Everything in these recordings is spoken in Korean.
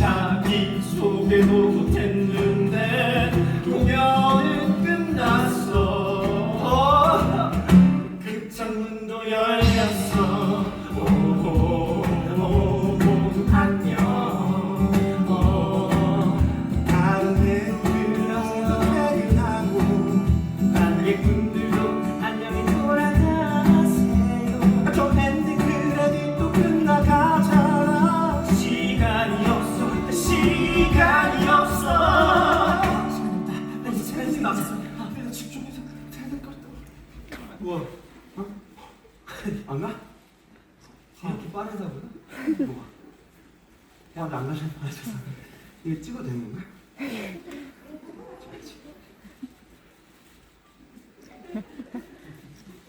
자기 소개도 못했는 시간이 없어 엔딩 나왔어 그래서 집중해서 해야 될것 같다 우와 어? 안 가? 이렇게 빠르다고요? 뭐가? 야, 나안 가잖아. 아. 이거 찍어도 되는 건가?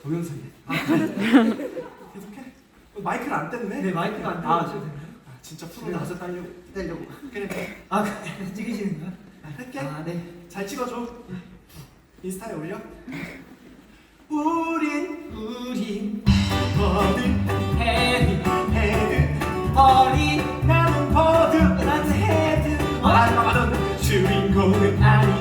동영상이야. 아, 계속해. 어, 마이크를 안 뗐네? 네 마이크가 안 돼요. 아, 진짜 프로 나서 딸려고. 떼려고. 그래, 아 그냥 찍으시는 거야? 아, 할게. 아 네. 잘 찍어줘. 인스타에 올려. 우린 우린 버드 헤드 헤드 허리 나는 버드 나는 헤드 말하던 주인공은 아니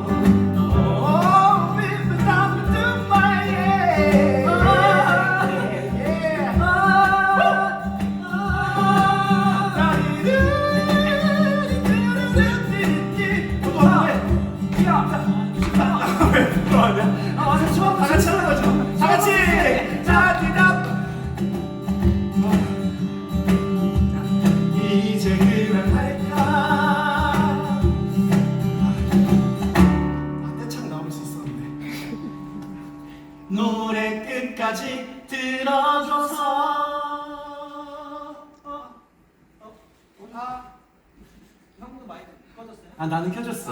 아, 와서 춤다 같이 하는 거죠. 다 같이. 자, 대답. 이제 그만 할까? 아, 떼창 나올 수 있었는데. 노래 끝까지 들어줘서. 어, 어, 아, 형도? 아 나는 켜졌어.